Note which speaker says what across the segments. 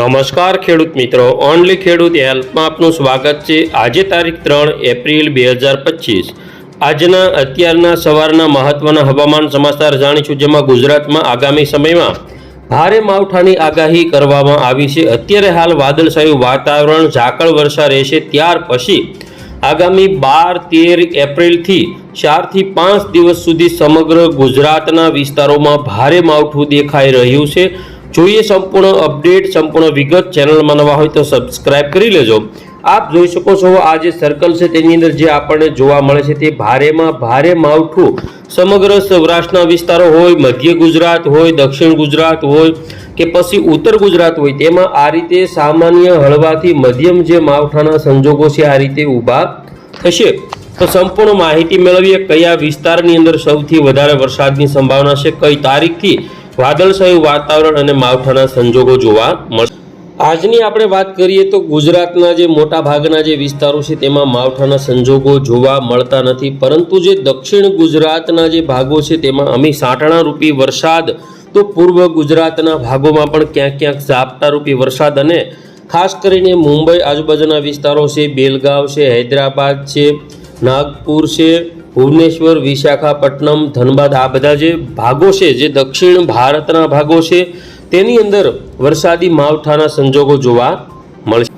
Speaker 1: નમસ્કાર ખેડૂત મિત્રો, ઓનલી ખેડૂત હેલ્પમાં આપનું સ્વાગત છે. આજે તારીખ ત્રણ એપ્રિલ બે હજાર પચીસ. આજના અત્યારના સવારના મહત્વના હવામાન સમાચાર જાણીશું, જેમાં ગુજરાતમાં આગામી સમયમાં ભારે માવઠાની આગાહી કરવામાં આવી છે. અત્યારે હાલ વાદળછાયું વાતાવરણ, ઝાકળ વર્ષા રહેશે. ત્યાર પછી આગામી બાર, તેર એપ્રિલથી ચારથી પાંચ દિવસ સુધી સમગ્ર ગુજરાતના વિસ્તારોમાં ભારે માવઠું દેખાઈ રહ્યું છે. જોઈએ સંપૂર્ણ અપડેટ, સંપૂર્ણ વિગત ચેનલમાં નવા હોય તો સબસ્ક્રાઇબ કરી લેજો. આપ જોઈ શકો છો આ જે સર્કલ છે તેની અંદર જે આપણને જોવા મળે છે તે ભારેમાં ભારે માવઠું સમગ્ર સૌરાષ્ટ્રના વિસ્તારો હોય, મધ્ય ગુજરાત હોય, દક્ષિણ ગુજરાત હોય કે પછી ઉત્તર ગુજરાત હોય તેમાં આ રીતે સામાન્ય હળવાથી મધ્યમ જે માવઠાના સંજોગો છે આ રીતે ઊભા થશે. તો સંપૂર્ણ માહિતી મેળવીએ કયા વિસ્તારની અંદર સૌથી વધારે વરસાદની સંભાવના છે, કઈ તારીખથી વાદળછાયું વાતાવરણ અને માવઠાના સંજોગો જોવા મળશે આજની આપણે વાત કરીએ તો ગુજરાતના જે મોટા ભાગના જે વિસ્તારો છે તેમાં માવઠાના સંજોગો જોવા મળતા નથી. પરંતુ જે દક્ષિણ ગુજરાતના જે ભાગો છે તેમાં અમી સાંઠણા રૂપી વરસાદ, તો પૂર્વ ગુજરાતના ભાગોમાં પણ ક્યાંક ક્યાંક ઝાપટારૂપી વરસાદ અને ખાસ કરીને મુંબઈ આજુબાજુના વિસ્તારો છે, બેલગાંવ છે, હૈદરાબાદ છે, નાગપુર છે ભુવનેશ્વર, વિશાખાપટ્ટનમ, ધનબાદ, આ બધા જે ભાગો છે, જે દક્ષિણ ભારતના ભાગો છે, તેની અંદર વરસાદી માવઠાના સંજોગો જોવા મળશે.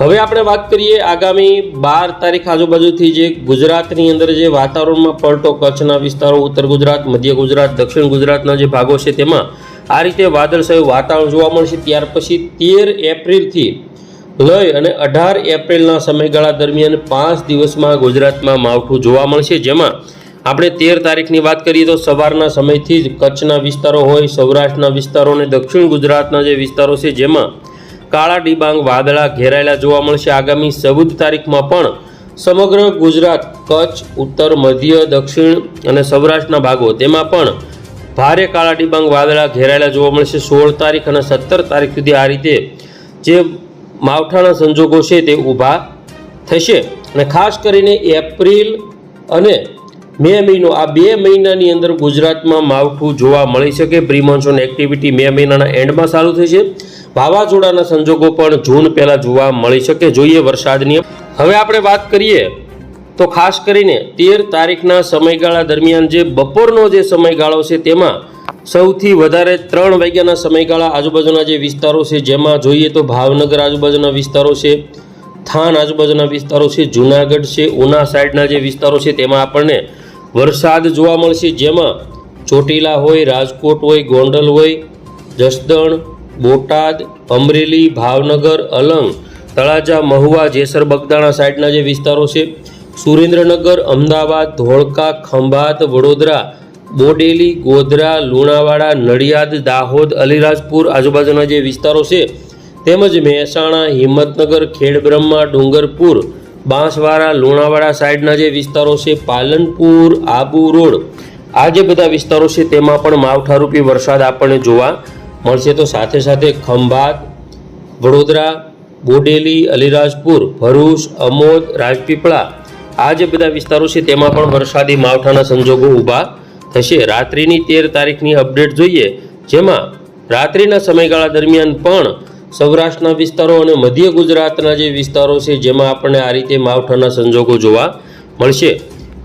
Speaker 1: હવે આપણે વાત કરીએ આગામી બાર તારીખ આજુબાજુથી જે ગુજરાતની અંદર જે વાતાવરણમાં પલટો કચ્છના વિસ્તારો, ઉત્તર ગુજરાત, મધ્ય ગુજરાત, દક્ષિણ ગુજરાતના જે ભાગો છે તેમાં આ રીતે વાદળછાયું વાતાવરણ જોવા મળશે. ત્યાર પછી તેર એપ્રિલથી લઈ અને અઢાર એપ્રિલના સમયગાળા દરમિયાન પાંચ દિવસમાં ગુજરાતમાં માવઠું જોવા મળશે. જેમાં આપણે તેર તારીખની વાત કરીએ તો સવારના સમયથી જ કચ્છના વિસ્તારો હોય, સૌરાષ્ટ્રના વિસ્તારો અને દક્ષિણ ગુજરાતના જે વિસ્તારો છે, જેમાં કાળા ડિબાંગ વાદળા ઘેરાયેલા જોવા મળશે. આગામી ચૌદ તારીખમાં પણ સમગ્ર ગુજરાત, કચ્છ, ઉત્તર, મધ્ય, દક્ષિણ અને સૌરાષ્ટ્રના ભાગો તેમાં પણ ભારે કાળા ડિબાંગ વાદળા ઘેરાયેલા જોવા મળશે. સોળ તારીખ અને સત્તર તારીખ સુધી આ રીતે જે માવઠાના સંજોગો છે તે ઊભા થશે. અને ખાસ કરીને એપ્રિલ અને મે મહિનો, આ બે મહિનાની અંદર ગુજરાતમાં માવઠું જોવા મળી શકે. પ્રી મોન્સૂન એક્ટિવિટી મે મહિનાના એન્ડમાં ચાલુ થશે. વાવાઝોડાના સંજોગો પણ જૂન પહેલાં જોવા મળી શકે. જોઈએ વરસાદની. હવે આપણે વાત કરીએ તો ખાસ કરીને તેર તારીખના સમયગાળા દરમિયાન જે બપોરનો જે સમયગાળો છે તેમાં સૌથી વધારે ત્રણ વાગ્યાના સમયગાળા આજુબાજુના જે વિસ્તારો છે, જેમાં જોઈએ તો ભાવનગર આજુબાજુના વિસ્તારો છે, થાન આજુબાજુના વિસ્તારો છે, જુનાગઢ છે, ઉના સાઈડના જે વિસ્તારો છે, તેમાં આપણને વરસાદ જોવા મળશે, જેમાં ચોટીલા હોય, રાજકોટ હોય, ગોંડલ હોય, જસદણ, બોટાદ, અમરેલી, ભાવનગર, અલંગ, તળાજા, મહુવા, જેસર, બગદાણા સાઈડના જે વિસ્તારો છે, સુરેન્દ્રનગર, અમદાવાદ, ધોળકા, ખંભાત, વડોદરા બોડેલી, ગોધરા, લુણાવાડા, નડિયાદ, દાહોદ, અલીરાજપુર આજુબાજુના જે વિસ્તારો છે, તેમજ મહેસાણા, હિંમતનગર, ખેડબ્રહ્મા, ડુંગરપુર, બાંસવાડા, લુણાવાડા સાઈડના જે વિસ્તારો છે, પાલનપુર, આબુ રોડ, આ જે બધા વિસ્તારો છે, તેમાં પણ માવઠારૂપી વરસાદ આપણને જોવા મળશે. તો સાથે સાથે ખંભાત, વડોદરા, બોડેલી, અલીરાજપુર, ભરૂચ, અમોદ, રાજપીપળા, આ જે બધા વિસ્તારો છે, તેમાં પણ વરસાદી માવઠાના સંજોગો ઊભા થશે. રાત્રિની તેર તારીખની અપડેટ જોઈએ, જેમાં રાત્રિના સમયગાળા દરમિયાન પણ સૌરાષ્ટ્રના વિસ્તારો અને મધ્ય ગુજરાતના જે વિસ્તારો છે, જેમાં આપણને આ રીતે માવઠાના સંજોગો જોવા મળશે.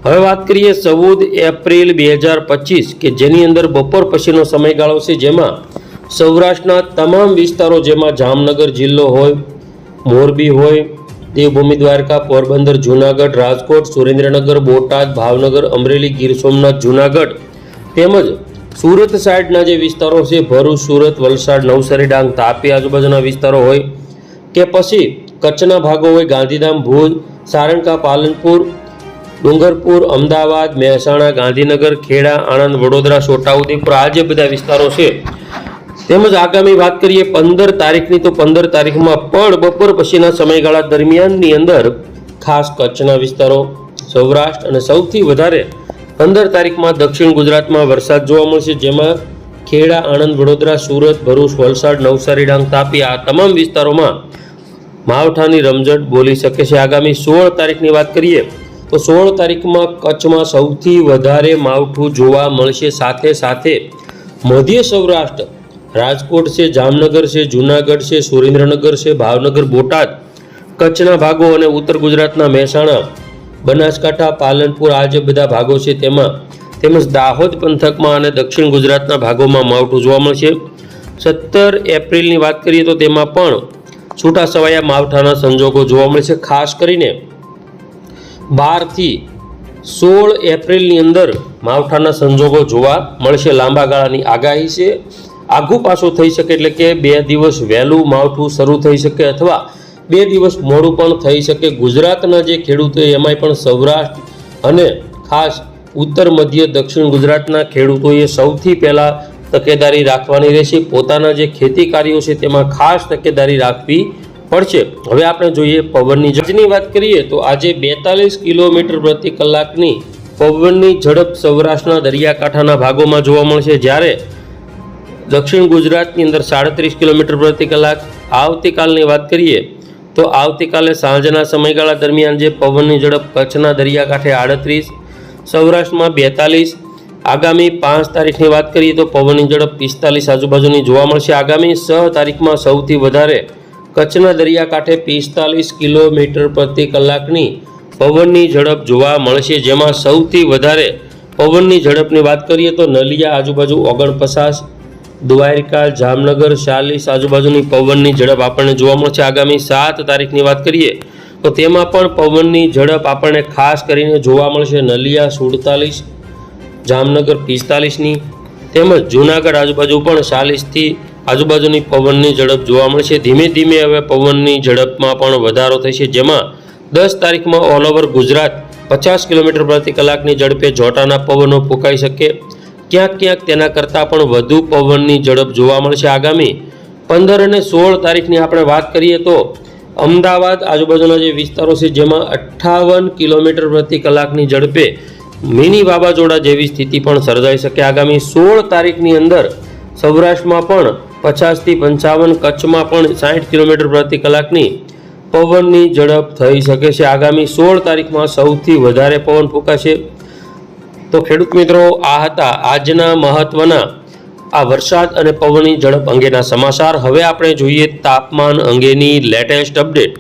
Speaker 1: હવે વાત કરીએ ચૌદ એપ્રિલ બે હજાર પચીસ, કે જેની અંદર બપોર પછીનો સમયગાળો છે, જેમાં સૌરાષ્ટ્રના તમામ વિસ્તારો, જેમાં જામનગર જિલ્લો હોય, મોરબી હોય દેવભૂમિ દ્વારકા, પોરબંદર, જૂનાગઢ, રાજકોટ, સુરેન્દ્રનગર, બોટાદ, ભાવનગર, અમરેલી, ગીર સોમનાથ, જૂનાગઢ તેમજ સુરત સાઈડના જે વિસ્તારો છે, ભરૂચ, સુરત, વલસાડ, નવસારી, ડાંગ, તાપી આજુબાજુના વિસ્તારો હોય કે પછી કચ્છના ભાગો હોય, ગાંધીધામ, ભુજ સારણકા પાલનપુર, ડુંગરપુર, અમદાવાદ, મહેસાણા, ગાંધીનગર, ખેડા, આણંદ, વડોદરા, છોટાઉદેપુર આ જે બધા વિસ્તારો છે તેમજ આગામી વાત કરીએ પંદર તારીખની, તો પંદર તારીખમાં પણ બપોર પછીના સમયગાળા દરમિયાનની અંદર ખાસ કચ્છના વિસ્તારો, સૌરાષ્ટ્ર અને સૌથી વધારે પંદર તારીખમાં દક્ષિણ ગુજરાતમાં વરસાદ જોવા મળશે, જેમાં ખેડા, આણંદ, વડોદરા, સુરત, ભરૂચ, વલસાડ, નવસારી, ડાંગ, તાપી આ તમામ વિસ્તારોમાં માવઠાની રમઝટ બોલી શકે છે. આગામી સોળ તારીખની વાત કરીએ, તો સોળ તારીખમાં કચ્છમાં સૌથી વધારે માવઠું જોવા મળશે. સાથે સાથે મધ્ય સૌરાષ્ટ્ર રાજકોટ છે, જામનગર છે, જૂનાગઢ છે, સુરેન્દ્રનગર છે, ભાવનગર, બોટાદ, કચ્છના ભાગો અને ઉત્તર ગુજરાતના મહેસાણા, બનાસકાંઠા, પાલનપુર, આ જે બધા ભાગો છે તેમાં તેમજ દાહોદ પંથકમાં અને દક્ષિણ ગુજરાતના ભાગોમાં માવઠું જોવા મળશે. સત્તર એપ્રિલની વાત કરીએ તો તેમાં પણ છૂટા છવાયા માવઠાના સંજોગો જોવા મળશે ખાસ કરીને બારથી સોળ એપ્રિલની અંદર માવઠાના સંજોગો જોવા મળશે. લાંબા ગાળાની આગાહી છે. આઘું પાછું થઈ શકે એટલે કે બે દિવસ વહેલું માવઠું શરૂ થઈ શકે અથવા બે દિવસ મોડું પણ થઈ શકે. ગુજરાતના જે ખેડૂતો એમાંય પણ સૌરાષ્ટ્ર અને ખાસ ઉત્તર, મધ્ય, દક્ષિણ ગુજરાતના ખેડૂતોએ સૌથી પહેલાં તકેદારી રાખવાની રહેશે. પોતાના જે ખેતી કાર્યો છે તેમાં ખાસ તકેદારી રાખવી પડશે. હવે આપણે જોઈએ પવનની ઝડપની વાત કરીએ તો આજે બેતાલીસ કિલોમીટર પ્રતિ કલાકની પવનની ઝડપ સૌરાષ્ટ્રના દરિયાકાંઠાના ભાગોમાં જોવા મળશે. જ્યારે દક્ષિણ ગુજરાતની અંદર સાડત્રીસ કિલોમીટર પ્રતિ કલાક. આવતીકાલની વાત કરીએ તો આવતીકાલે સાંજના સમયગાળા દરમિયાન જે પવનની ઝડપ કચ્છના દરિયાકાંઠે આડત્રીસ, સૌરાષ્ટ્રમાં બેતાલીસ. આગામી પાંચ તારીખની વાત કરીએ તો પવનની ઝડપ પિસ્તાલીસ આજુબાજુની જોવા મળશે. આગામી છ તારીખમાં સૌથી વધારે કચ્છના દરિયાકાંઠે પિસ્તાલીસ કિલોમીટર પ્રતિ કલાકની પવનની ઝડપ જોવા મળશે. જેમાં સૌથી વધારે પવનની ઝડપની વાત કરીએ તો નલિયા આજુબાજુ ઓગણપચાસ દ્વારકા જામનગર ચાલીસ આજુબાજુની પવનની ઝડપ આપણને જોવા મળશે. આગામી સાત તારીખની વાત કરીએ તો તેમાં પણ પવનની ઝડપ આપણને ખાસ કરીને જોવા મળશે. નલિયા સુડતાલીસ, જામનગર પિસ્તાલીસની તેમજ જૂનાગઢ આજુબાજુ પણ ચાલીસથી આજુબાજુની પવનની ઝડપ જોવા મળશે. ધીમે ધીમે હવે પવનની ઝડપમાં પણ વધારો થશે. જેમાં દસ તારીખમાં ઓલ ઓવર ગુજરાત પચાસ કિલોમીટર પ્રતિ કલાકની ઝડપે જોટાના પવનો ફૂંકાઈ શકે. ક્યાંક ક્યાંક તેના કરતાં પણ વધુ પવનની ઝડપ જોવા મળશે આગામી પંદર અને સોળ તારીખની આપણે વાત કરીએ તો અમદાવાદ આજુબાજુના જે વિસ્તારો છે, જેમાં અઠ્ઠાવન કિલોમીટર પ્રતિ કલાકની ઝડપે મિની વાવાઝોડા જેવી સ્થિતિ પણ સર્જાઈ શકે. આગામી સોળ તારીખની અંદર સૌરાષ્ટ્રમાં પણ પચાસથી પંચાવન કચ્છમાં પણ સાઠ કિલોમીટર પ્રતિ કલાકની પવનની ઝડપ થઈ શકે છે. આગામી સોળ તારીખમાં સૌથી વધારે પવન ફૂંકાશે તો ખેડૂત મિત્રો, આ હતા આજના મહત્વના આ વરસાદ અને પવનની ઝડપ અંગેના સમાચાર. હવે આપણે જોઈએ તાપમાન અંગેની લેટેસ્ટ અપડેટ.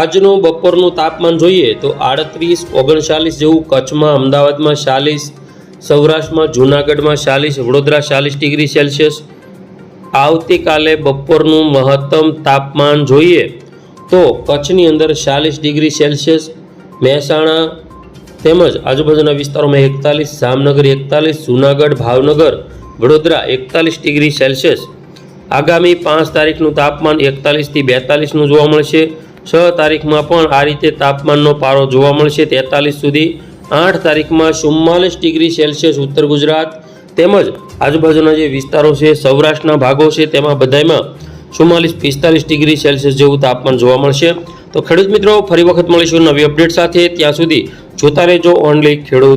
Speaker 1: આજનું બપોરનું તાપમાન જોઈએ તો આડત્રીસ, ઓગણચાલીસ જેવું કચ્છમાં, અમદાવાદમાં ચાલીસ, સૌરાષ્ટ્રમાં જૂનાગઢમાં ચાલીસ, વડોદરા ચાલીસ ડિગ્રી સેલ્સિયસ. આવતીકાલે બપોરનું મહત્તમ તાપમાન જોઈએ તો કચ્છની અંદર ચાલીસ ડિગ્રી સેલ્સિયસ, મહેસાણા તેમજ આજુબાજુના વિસ્તારોમાં એકતાલીસ, જામનગર એકતાલીસ, જૂનાગઢ, ભાવનગર, વડોદરા એકતાલીસ ડિગ્રી સેલ્સિયસ. આગામી પાંચ તારીખનું તાપમાન એકતાલીસથી બેતાલીસનું જોવા મળશે. છ તારીખમાં પણ આ રીતે તાપમાનનો પારો જોવા મળશે. તેતાલીસ સુધી. આઠ તારીખમાં ચુમ્માલીસ ડિગ્રી સેલ્સિયસ ઉત્તર ગુજરાત. તેમજ આજુબાજુના જે વિસ્તારો છે, સૌરાષ્ટ્રના ભાગો છે, તેમાં બધામાં ચુમ્માલીસ, પિસ્તાલીસ ડિગ્રી સેલ્સિયસ જેવું તાપમાન જોવા મળશે. તો ખેડૂત મિત્રો, ફરી વખત મળીશું નવી અપડેટ સાથે. ત્યાં સુધી જોતા રહેજો. ઓનલી ખેડૂત